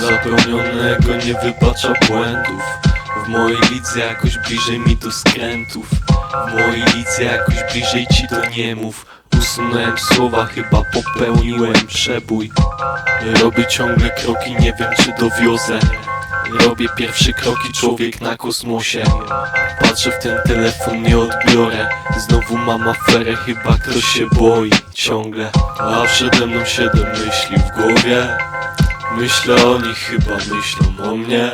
Zapełnionego nie wybacza błędów. W mojej lidze jakoś bliżej mi do skrętów. W mojej lidze jakoś bliżej ci do niemów. Usunąłem słowa, chyba popełniłem przebój. Robię ciągle kroki, nie wiem czy dowiozę Robię pierwsze kroki, człowiek na kosmosie. Patrzę w ten telefon, nie odbiorę. Znowu mam aferę, chyba ktoś się boi ciągle. A przede mną siedem myśli w głowie. Myślę o nich, chyba myślą o mnie.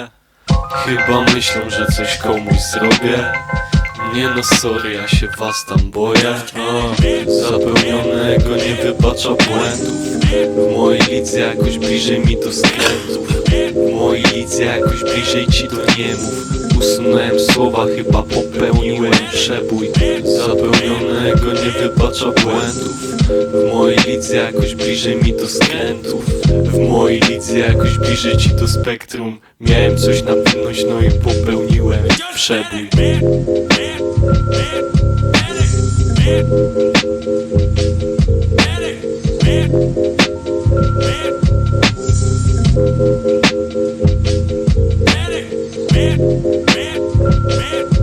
Chyba myślą, że coś komuś zrobię. Nie no sorry, ja się was tam boję. O, Zapełnionego nie wybacza błędów. W mojej lidze jakoś bliżej mi do skrętów W mojej lidze jakoś bliżej ci do niemów Usunąłem słowa, chyba popełniłem przebój. Zapełnionego nie wybacza błędów. W mojej lidze jakoś bliżej mi do skrętów. W mojej lidze jakoś bliżej ci do spektrum. Miałem coś na pewność, no i popełniłem przebój Man.